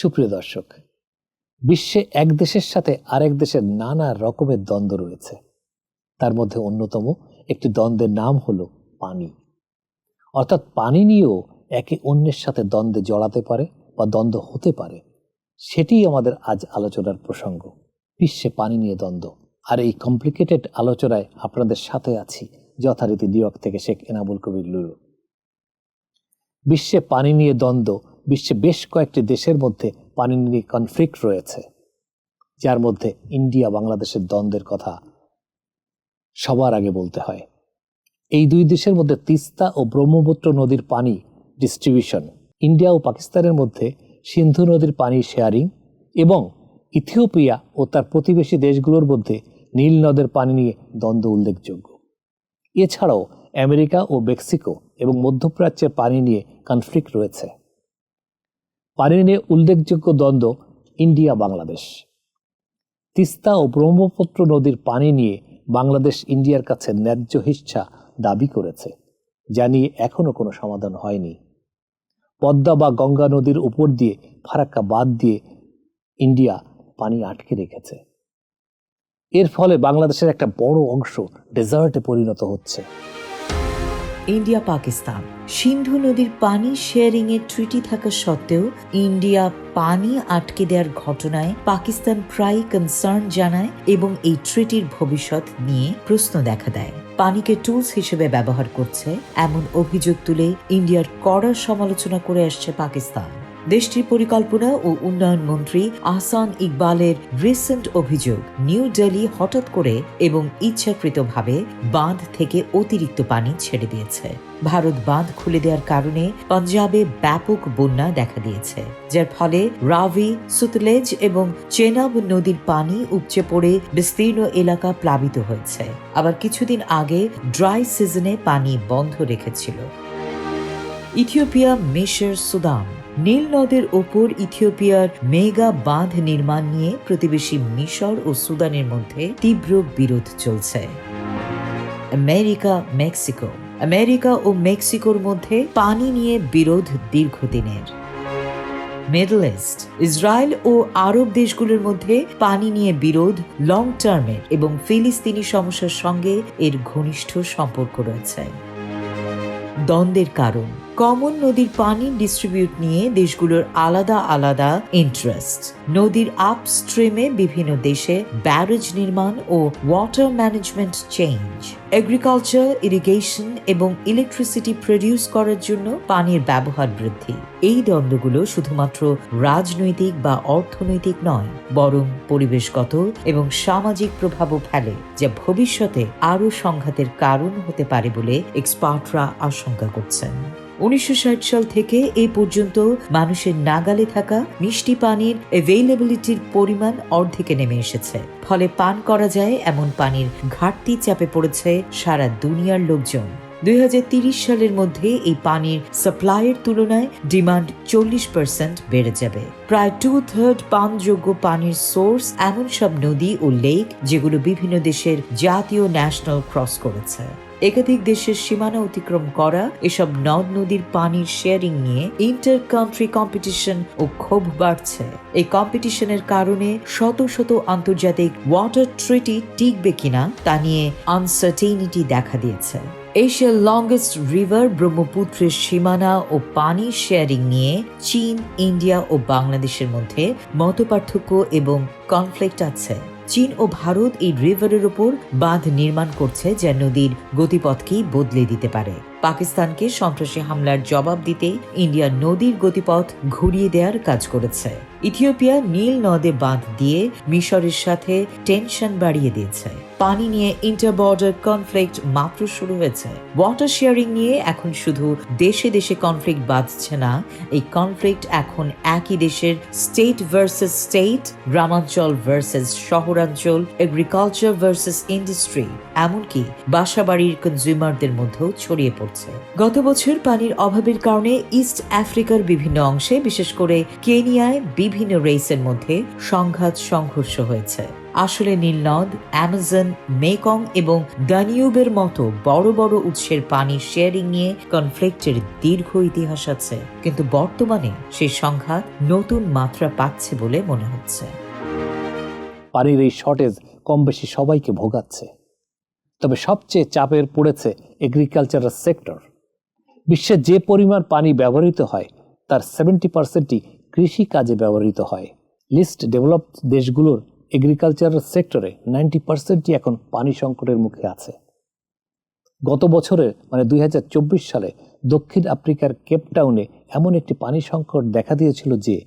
সুপ্রিয় দর্শক, বিশ্বে এক দেশের সাথে আরেক দেশের নানা রকমের দ্বন্দ্ব রয়েছে। তার মধ্যে অন্যতম একটি দ্বন্দ্বের নাম হল পানি। অর্থাৎ পানি নিয়েও একে অন্যের সাথে দ্বন্দ্বে জড়াতে পারে বা দ্বন্দ্ব হতে পারে, সেটিই আমাদের আজ আলোচনার প্রসঙ্গ। বিশ্বে পানি নিয়ে দ্বন্দ্ব। আর এই কমপ্লিকেটেড আলোচনায় আপনাদের সাথে আছি যথারীতি নিউ ইয়র্ক থেকে শেখ এনাবুল কবির লুলু। বিশ্বে পানি নিয়ে দ্বন্দ্ব বিশ্বে বেশ কয়েকটি দেশের মধ্যে পানি নিয়ে কনফ্লিক্ট রয়েছে, যার মধ্যে ইন্ডিয়া বাংলাদেশের দ্বন্দ্বের কথা সবার আগে বলতে হয়। এই দুই দেশের মধ্যে তিস্তা ও ব্রহ্মপুত্র নদীর পানি ডিস্ট্রিবিউশন ইন্ডিয়া ও পাকিস্তানের মধ্যে সিন্ধু নদীর পানি শেয়ারিং এবং ইথিওপিয়া ও তার প্রতিবেশী দেশগুলোর মধ্যে নীল নদের পানি নিয়ে দ্বন্দ্ব উল্লেখযোগ্য। এছাড়াও আমেরিকা ও মেক্সিকো এবং মধ্যপ্রাচ্যের পানি নিয়ে কনফ্লিক্ট রয়েছে। পানি নিয়ে উল্লেখযোগ্য দ্বন্দ্ব ইন্ডিয়া, বাংলাদেশ। তিস্তা ও ব্রহ্মপুত্র নদীর পানি নিয়ে বাংলাদেশ ইন্ডিয়ার কাছে ন্যায্য হিচ্ছা দাবি করেছে, যা নিয়ে এখনও কোনো সমাধান হয়নি। পদ্মা বা গঙ্গা নদীর উপর দিয়ে ফারাক্কা বাদ দিয়ে ইন্ডিয়া পানি আটকে রেখেছে। এর ফলে বাংলাদেশের একটা বড় অংশ ডেজার্টে পরিণত হচ্ছে। ইন্ডিয়া, পাকিস্তান। সিন্ধু নদীর পানি শেয়ারিং এর ট্রিটি থাকা সত্ত্বেও ইন্ডিয়া পানি আটকে দেওয়ার ঘটনায় পাকিস্তান প্রায় কনসার্ন জানায় এবং এই ট্রিটির ভবিষ্যৎ নিয়ে প্রশ্ন দেখা দেয়। পানিকে টুলস হিসেবে ব্যবহার করছে এমন অভিযোগ তুলে ইন্ডিয়ার কড়া সমালোচনা করে আসছে পাকিস্তান। দেশটির পরিকল্পনা ও উন্নয়ন মন্ত্রী আহসান ইকবালের রিসেন্ট অভিযোগ, নিউ দিল্লি হঠাৎ করে এবং ইচ্ছাকৃতভাবে বাঁধ থেকে অতিরিক্ত পানি ছেড়ে দিয়েছে। ভারত বাঁধ খুলে দেওয়ার কারণে পাঞ্জাবে ব্যাপক বন্যা দেখা দিয়েছে, যার ফলে রাভি, সুতলেজ এবং চেনাব নদীর পানি উপচে পড়ে বিস্তীর্ণ এলাকা প্লাবিত হয়েছে। আবার কিছুদিন আগে ড্রাই সিজনে পানি বন্ধ রেখেছিল। ইথিওপিয়া, মিশর, সুদান। নীল নদের ওপর ইথিওপিয়ার মেগা বাঁধ নির্মাণ নিয়ে প্রতিবেশী মিশর ও সুদানের মধ্যে তীব্র বিরোধ চলছে। America, Mexico. আমেরিকা ও মেক্সিকোর মধ্যে পানি নিয়ে বিরোধ দীর্ঘদিনের। মিডল ইস্ট, ইসরায়েল ও আরব দেশগুলোর মধ্যে পানি নিয়ে বিরোধ লং টার্মের এবং ফিলিস্তিনি সমস্যার সঙ্গে এর ঘনিষ্ঠ সম্পর্ক রয়েছে। দ্বন্দ্বের কারণ কমন নদীর পানি ডিস্ট্রিবিউট নিয়ে দেশগুলোর আলাদা আলাদা ইন্টারেস্ট নদীর আপস্ট্রিমে বিভিন্ন দেশে ব্যারেজ নির্মাণ ও water management change agriculture irrigation এবং ইলেকট্রিসিটি প্রডিউস করার জন্য পানির ব্যবহার বৃদ্ধি। এই দ্বন্দ্বগুলো শুধুমাত্র রাজনৈতিক বা অর্থনৈতিক নয়, বরং পরিবেশগত এবং সামাজিক প্রভাবও ফেলে, যা ভবিষ্যতে আরও সংঘাতের কারণ হতে পারে বলে এক্সপার্টরা আশঙ্কা করছেন। উনিশশো ষাট সাল থেকে এই পর্যন্ত মানুষের নাগালে থাকা মিষ্টি পানির অ্যাভেইলেবিলিটির পরিমাণ অর্ধেকে নেমে এসেছে। ফলে পান করা যায় এমন পানির ঘাটতি চাপে পড়েছে সারা দুনিয়ার লোকজন। দুই সালের মধ্যে এই পানির সাপ্লাইয়ের তুলনায় ডিমান্ড চল্লিশ পার্সেন্ট বেড়ে যাবে। প্রায় টু থার্ড পানযোগ্য পানির সোর্স এমন সব নদী ও লেক যেগুলো বিভিন্ন দেশের জাতীয় ন্যাশনাল ক্রস করেছে। একাধিক দেশের সীমানা অতিক্রম করা, এসব নদ নদীর পানির শেয়ারিং নিয়ে ইন্টার কান্ট্রি কম্পিটিশন ও ক্ষোভ বাড়ছে। এই কম্পিটিশনের কারণে শত শত আন্তর্জাতিক ওয়াটার ট্রিটি টিকবে কিনা, তা নিয়ে আনসার্টেনিটি দেখা দিয়েছে। এশিয়ার লংগেস্ট রিভার ব্রহ্মপুত্রের সীমানা ও পানি শেয়ারিং নিয়ে চীন, ইন্ডিয়া ও বাংলাদেশের মধ্যে মতপার্থক্য এবং কনফ্লিক্ট আছে। চীন ও ভারত এই রিভারের ওপর বাঁধ নির্মাণ করছে যা নদীর গতিপথকেই বদলে দিতে পারে। পাকিস্তানকে সন্ত্রাসী হামলার জবাব দিতে ইন্ডিয়া নদীর গতিপথ ঘুরিয়ে দেওয়ার কাজ করেছে। ইথিওপিয়া নীল নদে বাঁধ দিয়ে মিশরের সাথে টেনশন বাড়িয়ে দিয়েছে। পানি নিয়ে ইন্টার বর্ডার কনফ্লিক্ট মাত্র শুরু হয়েছে। ওয়াটার শেয়ারিং নিয়ে এখন শুধু দেশে দেশে কনফ্লিক্ট বাঁধছে না, এই কনফ্লিক্ট এখন একই দেশের স্টেট ভার্সেস স্টেট, গ্রামাঞ্চল ভার্সেস শহরাঞ্চল, এগ্রিকালচার ভার্সেস ইন্ডাস্ট্রি, এমনকি বাসাবাড়ির কনজিউমারদের মধ্যেও ছড়িয়ে পড়ছে। গত বছর পানির অভাবের কারণে ইস্ট আফ্রিকার বিভিন্ন অংশে, বিশেষ করে কেনিয়ায় বিভিন্ন রেসের মধ্যে সংঘাত সংঘর্ষ হয়েছে। আসলে নীলনদ অ্যামাজন মেকং এবং দানিউবের মতো বড় বড় উৎসের পানি শেয়ারিং নিয়ে কনফ্লিক্টের দীর্ঘ ইতিহাস আছে। কিন্তু বর্তমানে সেই সংঘাত নতুন মাত্রা পাচ্ছে বলে মনে হচ্ছে। পানির এই শর্টেজ কম বেশি সবাইকে ভোগাচ্ছে। তবে সবচেয়ে চাপের পড়েছে এগ্রিকালচারাল সেক্টর বিশ্বে যে পরিমাণ পানি ব্যবহৃত হয়, তার সেভেন্টি পার্সেন্টই কৃষি কাজে ব্যবহৃত হয়। লিস্ট ডেভেলপড দেশগুলোর এগ্রিকালচারাল সেক্টরে নাইনটি পার্সেন্টই এখন পানি সংকটের মুখে আছে। গত বছরে মানে দুই হাজার চব্বিশ সালে, দক্ষিণ আফ্রিকার কেপটাউনে এমন একটি পানি সংকট দেখা দিয়েছিল যে,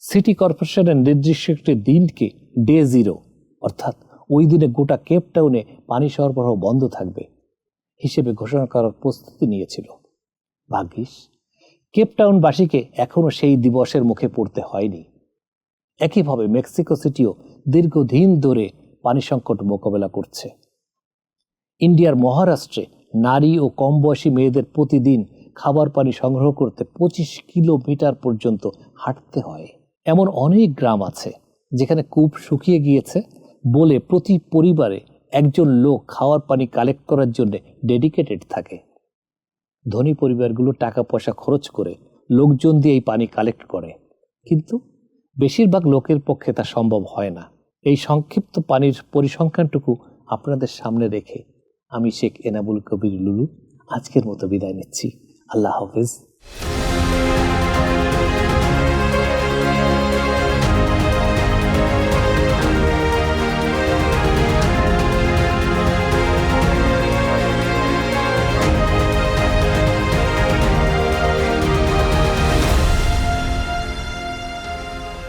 সিটি কর্পোরেশনের নির্দিষ্ট একটি দিনকে ডে জিরো, অর্থাৎ ওই দিনে গোটা কেপটাউনে পানি সরবরাহ বন্ধ থাকবে, হিসেবে ঘোষণা করার প্রস্তুতি নিয়েছিল। ভাগ্যিস কেপটাউনবাসীকে এখনও সেই দিবসের মুখে পড়তে হয়নি। একইভাবে মেক্সিকো সিটিও দীর্ঘদিন ধরে পানি সংকট মোকাবেলা করছে। ইন্ডিয়ার মহারাষ্ট্রে নারী ও কম বয়সী মেয়েদের প্রতিদিন খাবার পানি সংগ্রহ করতে পঁচিশ কিলোমিটার পর্যন্ত হাঁটতে হয়। এমন অনেক গ্রাম আছে যেখানে কূপ শুকিয়ে গিয়েছে বলে প্রতি পরিবারে একজন লোক খাওয়ার পানি কালেক্ট করার জন্য ডেডিকেটেড থাকে। ধনী পরিবারগুলো টাকা পয়সা খরচ করে লোকজন দিয়ে এই পানি কালেক্ট করে। কিন্তু বেশিরভাগ লোকের পক্ষে তা সম্ভব হয় না। এই সংক্ষিপ্ত পানির পরিসংখ্যানটুকু আপনাদের সামনে রেখে আমি শেখ এনাবুল কবির লুলু আজকের মতো বিদায় নিচ্ছি। আল্লাহ হাফিজ।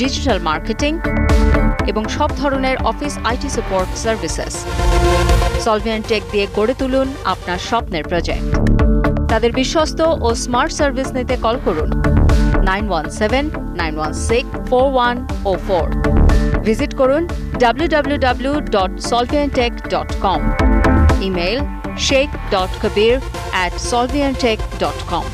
digital marketing এবং সব ধরনের office IT support services Solvian Tech দিয়ে গড়ে তুলুন আপনার স্বপ্নের প্রজেক্ট তাদের বিশ্বস্ত ও স্মার্ট সার্ভিস নিতে কল করুন nine one seven nine one six four one o four visit করুন W W W dot solviantech dot com email Sheikh dot Kabir at solviantech dot com